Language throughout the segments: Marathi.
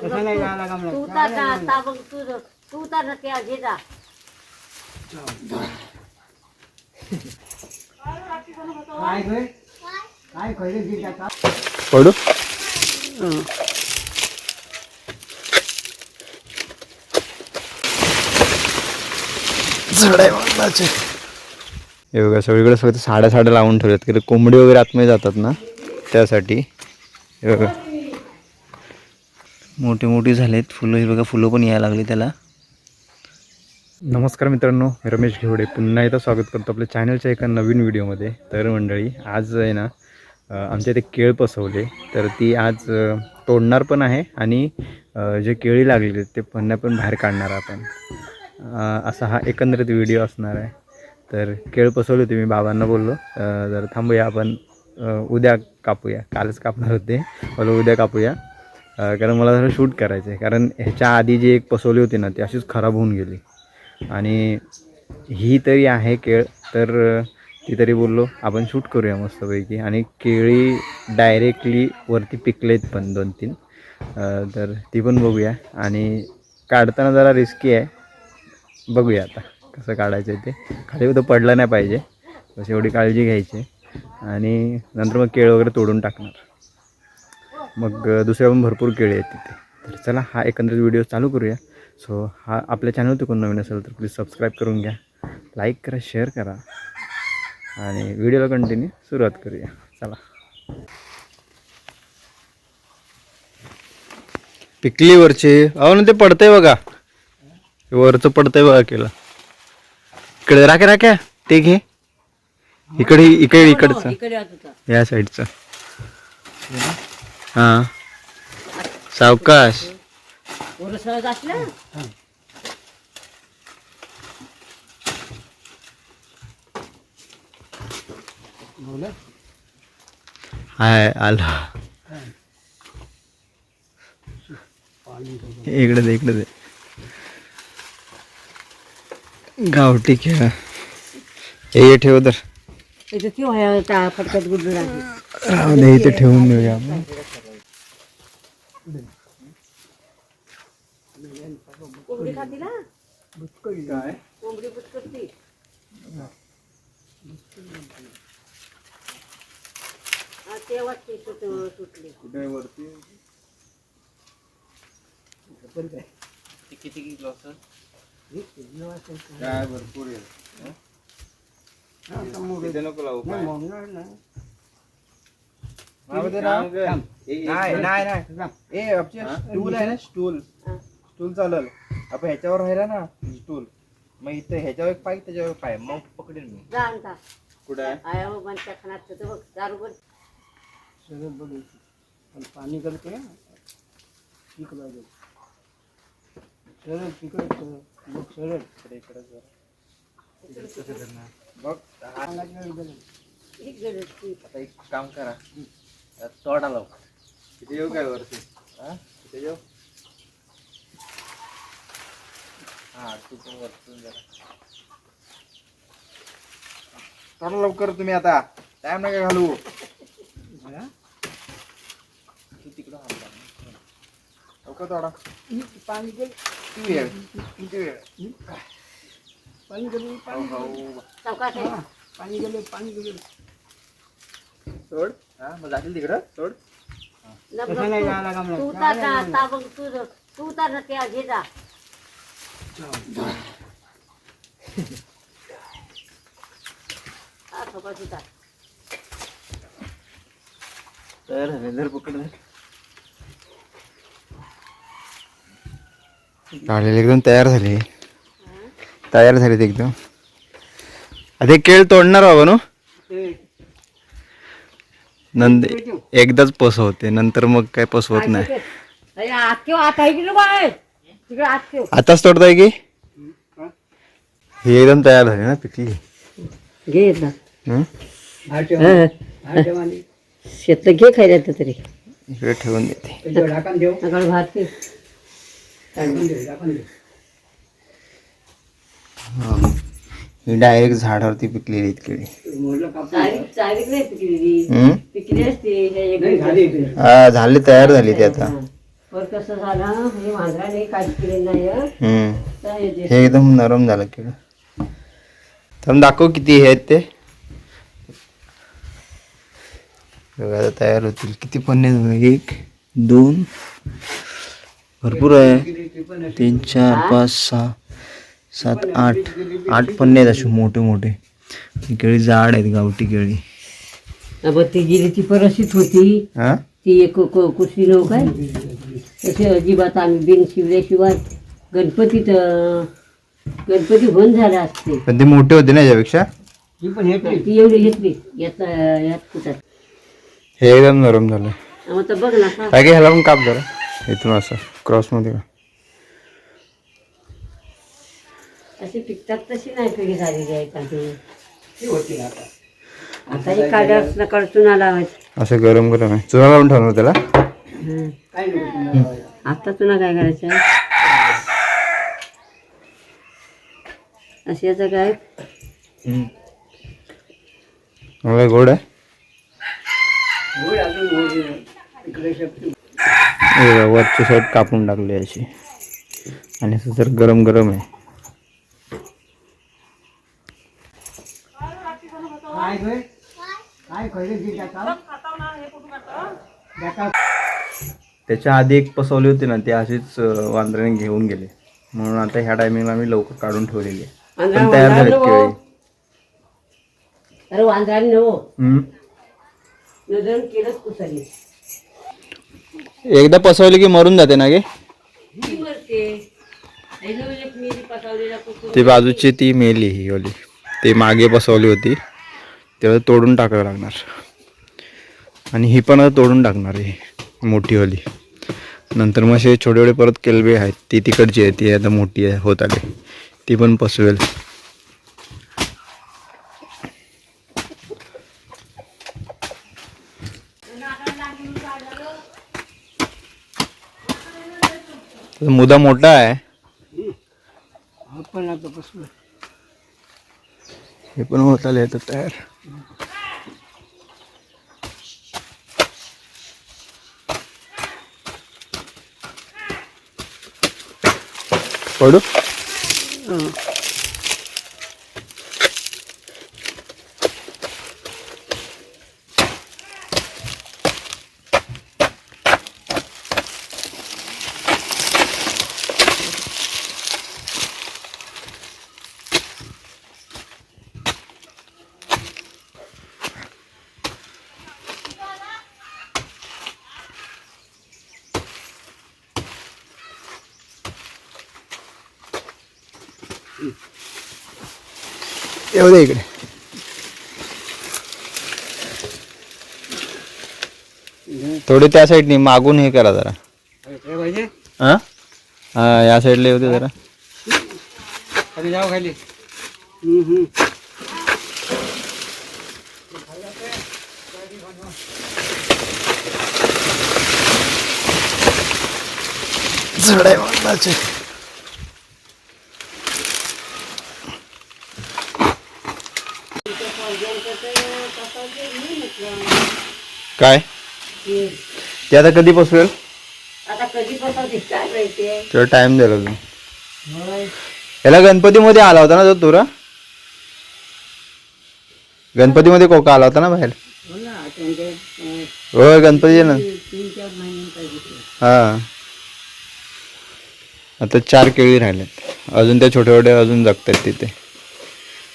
कसं नाही जायला का तू म्हणा तर जा, आता बघ तू तू तर ते घे जा काय गं? काय खैरे जी जाता पडू? हे बघा सगळीकडे फक्त साड्या साड्या लावून ठेवल्यात की कोंबडी वगैरे आतमध्ये जातात ना त्यासाठी. हे बघा. मोठी मोठी झालेत. फुलं हे बघा फुलं पण यायला लागली त्याला. नमस्कार मित्रांनो रमेश घेवडे. पुन्हा एकदा स्वागत करतो आपल्या चॅनलच्या एका नवीन व्हिडिओमध्ये. तर मंडळी आज आहे ना आमच्या इथे केळ पसवले. तर ती आज तोडणार पण आहे आणि जे केळी लागलेली आहेत ते पन्ना पण बाहेर काढणार आपण. असा हा एकंदरीत व्हिडिओ असणार आहे. तर केळ पसवले होते मी बाबांना बोललो. जर थांबूया आपण. उद्या कापूया. कालच कापणार होते. बोललो उद्या कापूया. कारण मला जरा शूट करायचं आहे कारण ह्याच्या आधी जी एक पसवली होती ना ती अशीच खराब होऊन गेली. आणि ही तरी आहे केळ तर ती तरी बोललो आपण शूट करूया मस्तपैकी. आणि केळी डायरेक्टली वरती पिकलेत पण दोन तीन. तर ती पण बघूया. आणि काढताना जरा रिस्की आहे. बघूया आता कसं काढायचं आहे ते. खाली तो पडलं नाही पाहिजे. तशी एवढी काळजी घ्यायची. आणि नंतर मग केळ वगैरे तोडून टाकणार. मग दुसऱ्या पण भरपूर केळी आहेत तिथे. तर चला हा एकंदरीत व्हिडिओ चालू करूया. सो हा आपल्या चॅनलवर कोण नवीन असेल तर प्लीज सबस्क्राईब करून घ्या. लाईक करा शेअर करा. आणि व्हिडिओला कंटिन्यू सुरुवात करूया. चला. पिकली वरची. अहो ना ते पडतंय बघा. वरचं पडतंय बघा केलं. इकडे राख्या राख्या ते घे. इकडे इकडे इकडचं. या साईडचं हा सावकाश हाय आला इकडे दे इकडे दे गावठी खेळ हे ठेव तर इथे ठेवून देऊया आपण कोंबडी खाती ना? काय? कोंबडी बुचकटती हा तेव्हाच ती सुट सुटली. कुठे वरती? काय? भरपूर आहे. इथे नको लावू काय? नाही नाही नाही. ए आपचे स्टूल आहे ना? स्टूल हा. स्टूल चालेल. आपण ह्याच्यावर राहिला ना स्टूल मग इथं ह्याच्यावर एक पाय त्याच्यावर एक पाय. मग पकडेल मी. जा आणता कुठे आहे? आया मग बनच्या खाण्यात तर बघ दारू बघ सगळं बघायचं पण पाणी करते पीक पाहिजे सरळ तिकडे बघ सरळ. इकडे इकडे जरा. बघ हा- ती. आता एक काम करा. तोडा लाव तिथे येऊ काय वरती? हा? तिथे येऊ? हा तू पण वरतून जरा. लवकर तुम्ही आता. टाइम नका घालू? तू तिकडं हलला लवकर तोडा पाणी गेलं किती वेळ? किती वेळ? पाणी गेलं हो, हो. सावकाश आहे पाणी गेलं पाणी गेलं सोड. हा मग जातील तिकडं? सोड. लब- कसं नाही लब- जायला का म्हणा तू तर जा, आता बघ तू तू तर ते घे जा हा, सावकाश उतार. तर रेंजर पकड काढलेले एकदम तयार झाले तयार झालेत एकदम आता हे केळ तोडणार बाबा नो ते नंद एकदाच पसवते नंतर मग काय पसवत नाही. आताच तोडताय की? ही एकदम तयार झाली ना पिकली. घे शेतलं घे खायला तर तरी. इकडे ठेवून देते. भात ही डायरेक्ट झाडावरती पिकलेली आहेत केळी. हं? हे झाली तयार झाली ती आता. हा. कसं झालं एकदम नरम झालं केळ. तर दाखव किती हे आहेत ते. बघा आता तयार होतील. किती पन्ने झाले? एक दोन. भरपूर आहे. तीन चार पाच सहा. सात आठ आठ पन्ने आहेत असे मोठे मोठे. केळी जाड आहेत गावठी केळी. अब ती गेली ती परशीत होती. हा? ती एक को- कुसरी नऊ काय? तसे अजिबात आम्ही बिन शिवल्याशिवाय गणपतीत अं, गणपती बंद झाला असते. पण ते मोठे होते ना याच्यापेक्षा? पण ती एवढी घेतली यात यात कुठं? हे एकदम नरम झालं. मग तर बघ ना का काय काय ह्याला पण काप जरा. इथून असं क्रॉसमध्ये का? अशी टिकतात तशी नाही पिढी झालेली आहे का ती ती होती आता. आता ही काढ्या कडचून आला असं गरम गरम आहे. चुना लावून ठेवणार त्याला? तुला आता तुला काय करायचं? आहे अशी याचं काय? मला गोड आहे? हे बघा, वरची साईड कापून टाकली अशी. आणि असं जर गरम गरम आहे. काय? काय त्याच्या आधी एक पसवली होती ना ती अशीच वांदराने घेऊन गेले. म्हणून आता ह्या टायमिंगला आम्ही लवकर काढून ठेवलेली आहे. पण तयार केळी. अरे वांद्राने नव. हम्म. नजर केलंच कुसरी एकदा पसवली की मरून जाते ना गे? कुसुम ती बाजूची ती मेली ही ओली ती मागे बसवली होती. तेव्हा तोडून टाकावं लागणार. आणि ही पण आता तोडून टाकणार आहे मोठी ओली नंतर मग असे छोटे छोटे परत केलबे आहेत ती तिकडची आहे ती आता मोठी आहे होत आली. ती पण पसवेल. मुदा मोठा आहे. आता हे पण होत आले आता तयार. पडू येऊ दे इकडे. थोडी त्या साईडनी मागून हे करा जरा. हा हा? या साईडला येऊ दे जरा. खाली जाऊ खाली. झाड आहे काय? ते आता कधी पसवेल आता कधी पसावते काय माहितीये तेवढा टाइम द्यायला अजून. याला गणपतीमध्ये आला होता ना तो तुरा? गणपतीमध्ये कोका आला होता ना बाहेर? हो होय गणपती ना. हा. आता चार केळी राहिल्यात अजून त्या छोट्या छोट्या अजून जगतात तिथे.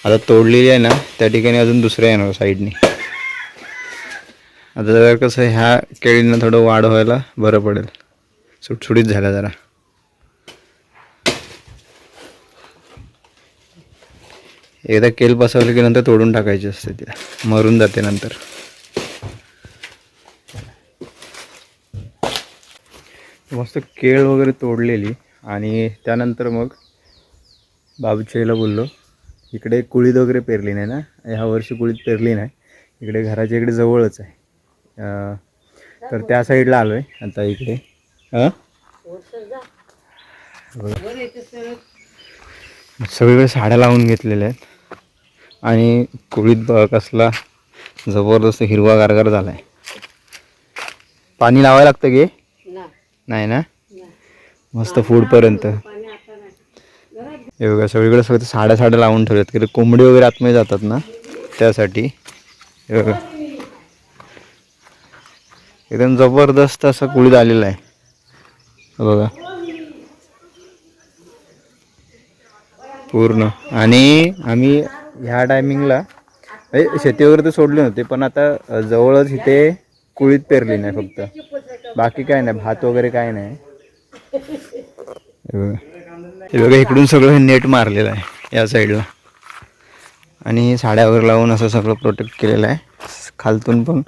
आता तोडलेली आहे ना त्या ठिकाणी अजून दुसऱ्या येणार साईडनी. आता जरा कसं ह्या केळींना थोडं वाढ व्हायला बरं पडेल. सुटसुटीत झाल्या जरा. एकदा केल पसवलं की नंतर तोडून टाकायची असते तिला मरून जाते नंतर. मस्त केळ वगैरे तोडलेली आणि त्यानंतर मग बाबूच्याईला बोललो इकडे कुळीत वगैरे पेरली नाही ना? ह्या वर्षी कुळीत पेरली नाही. इकडे घराच्या इकडे जवळच आहे. तर त्या साईडला आलो आहे आता इकडे. हां सगळीकडे साड्या लावून घेतलेल्या आहेत. आणि कुळीत कसला जबरदस्त हिरवा गारगार झाला आहे पाणी लावायला लागतं गे नाही ना? मस्त फूडपर्यंत हे बघा सगळीकडे सगळं साड्या साड्या लावून ठेवल्यात की कोंबडी वगैरे आतमध्ये जातात ना? त्यासाठी. हे बघा. एकदम जबरदस्त असं कुळीत आलेलं आहे. बघा. पूर्ण. आणि आम्ही ह्या टायमिंगला म्हणजे शेती वगैरे तर सोडली नव्हती पण आता जवळच इथे कुळीत पेरली नाही फक्त. बाकी काय नाही भात वगैरे काय नाही. हे बघा. इकडून सगळं हे नेट मारलेलं आहे या साईडला. आणि साड्या वगैरे लावून असं सगळं प्रोटेक्ट केलेलं आहे. खालतून पण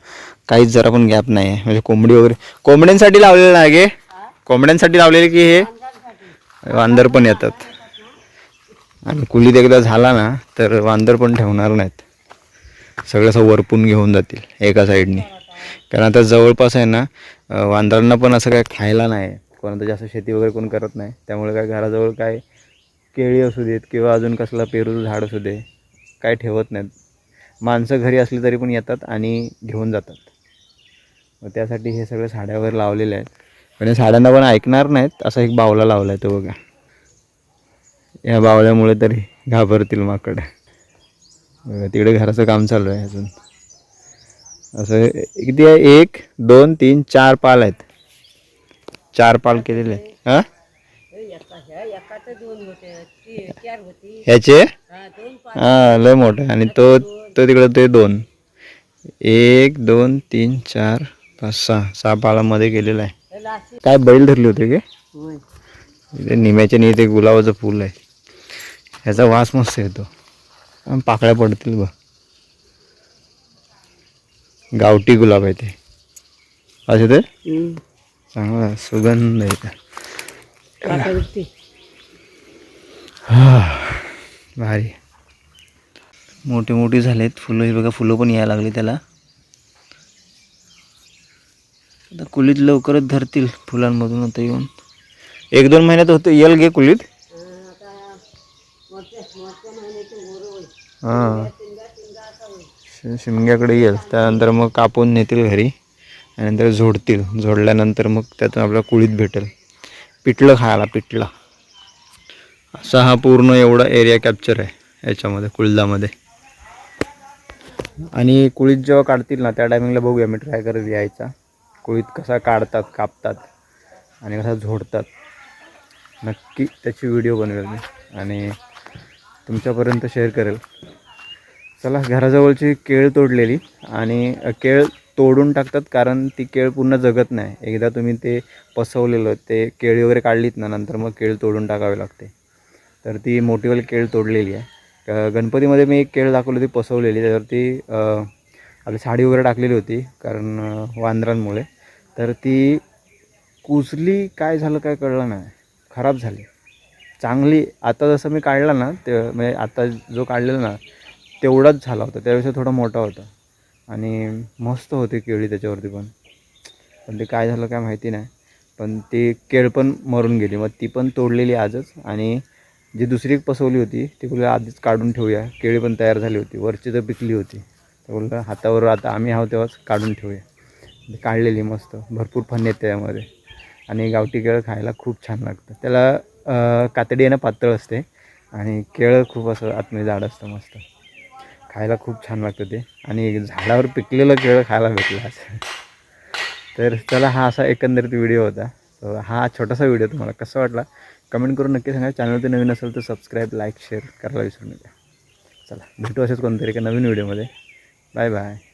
काहीच जरा पण गॅप नाही आहे म्हणजे कोंबडी वगैरे कोंबड्यांसाठी लावलेलं आहे गे. कोंबड्यांसाठी लावलेले की हे वांदर पण येतात. आणि कुलीत एकदा झाला ना तर वांदर पण ठेवणार नाहीत. सगळं असं वरपून घेऊन जातील एका साईडनी. कारण आता जवळपास आहे ना वांदरांना पण असं काय खायला नाही. कोणाचं जास्त शेती वगैरे कोण करत नाही. त्यामुळे काय घराजवळ काय केळी असू देत किंवा अजून कसलं पेरूचं झाड असू दे काय ठेवत नाहीत. माणसं घरी असली तरी पण येतात आणि घेऊन जातात. मग त्यासाठी हे सगळं साड्यावर लावलेलं लावलेले आहेत. पण या साड्यांना पण ऐकणार नाहीत असा एक बावला लावला आहे तो बघा. या बावल्यामुळे तरी घाबरतील माकड. तिकडे घराचं काम चालू आहे अजून. असं किती आहे? एक दोन तीन चार पाल आहेत. चार पाल केलेले आहेत. ह्याचे? हा लय मोठे. आणि तो तो तिकडं ते दोन. एक दोन तीन चार पाच सहा सहा पालामध्ये केलेला आहे. काय बैल धरले होते के होय. इथे निम्याच्या आणि इथे गुलाबाचं फुल आहे. ह्याचा वास मस्त येतो. आणि पाकळ्या पडतील बघ. गावठी गुलाब आहे ते. असे ते. चांगला सुगंध आहे. भारी. मोठी मोठी झालेत. फुलं ही बघा फुलं पण यायला लागली त्याला आता कुलीत लवकरच धरतील फुलांमधून आता येऊन. एक दोन महिन्यात होतं येल घे कुलीत? हां. शिमग्याकडे येईल. त्यानंतर मग कापून नेतील घरी आणि नंतर झोडतील. झोडल्यानंतर मग त्यातून आपल्याला कुळीत भेटेल. पिठलं खायला पिठलं. असा हा पूर्ण एवढा एरिया कॅप्चर आहे याच्यामध्ये कुळदामध्ये आणि कुळीत जेव्हा काढतील ना त्या टायमिंगला बघूया. मी ट्राय करत यायचा. कुळीत कसा काढतात कापतात आणि कसा झोडतात. नक्की त्याची व्हिडिओ बनवेल मी आणि तुमच्यापर्यंत शेअर करेल. चला घराजवळची केळ तोडलेली आणि केळ तोडून टाकतात कारण ती केळ पूर्ण जगत नाही. एकदा तुम्ही ते पसवलेलं ते केळी वगैरे काढलीत ना नंतर मग केळ तोडून टाकावी लागते. तर ती मोठीवाली केळ तोडलेली आहे. गणपतीमध्ये मी एक केळ दाखवली होती पसवलेली त्याच्यावरती आपली साडी वगैरे टाकलेली होती कारण वांदरांमुळे. तर ती कुजली काय झालं काय कळलं नाही. खराब झाली. चांगली आता जसं मी काढला ना ते म्हणजे आता जो काढलेला ना तेवढाच झाला होता. त्यापेक्षा थोडा मोठा होता. आणि मस्त होती केळी त्याच्यावरती पण. पण ते काय झालं काय माहिती नाही. पण ती केळ पण मरून गेली. मग ती पण तोडलेली आजच. आणि जी दुसरी पसवली होती ती बोलली आधीच काढून ठेवूया. केळी पण तयार झाली होती. वरची तर पिकली होती. तर बोललं हातावर आता आम्ही आहोत तेव्हाच काढून ठेवूया. काढलेली मस्त भरपूर फन येते त्यामध्ये. आणि गावठी केळं खायला खूप छान लागतं. त्याला अं, कातडी येणं पातळ असते. आणि केळं खूप असं आतमध्ये झाड असतं मस्त. खायला खूप छान लागतं ते. आणि झाडावर पिकलेलं केळं खायला भेटलं असं. तर चला हा असा एकंदरीत व्हिडिओ होता. तर हा छोटासा व्हिडिओ तुम्हाला कसा वाटला? कमेंट करून नक्की सांगा. चॅनल ते नवीन असेल तर सबस्क्राईब लाईक शेअर करायला विसरू नका. चला भेटू असेच कोणतरी एका नवीन व्हिडिओमध्ये. 拜拜。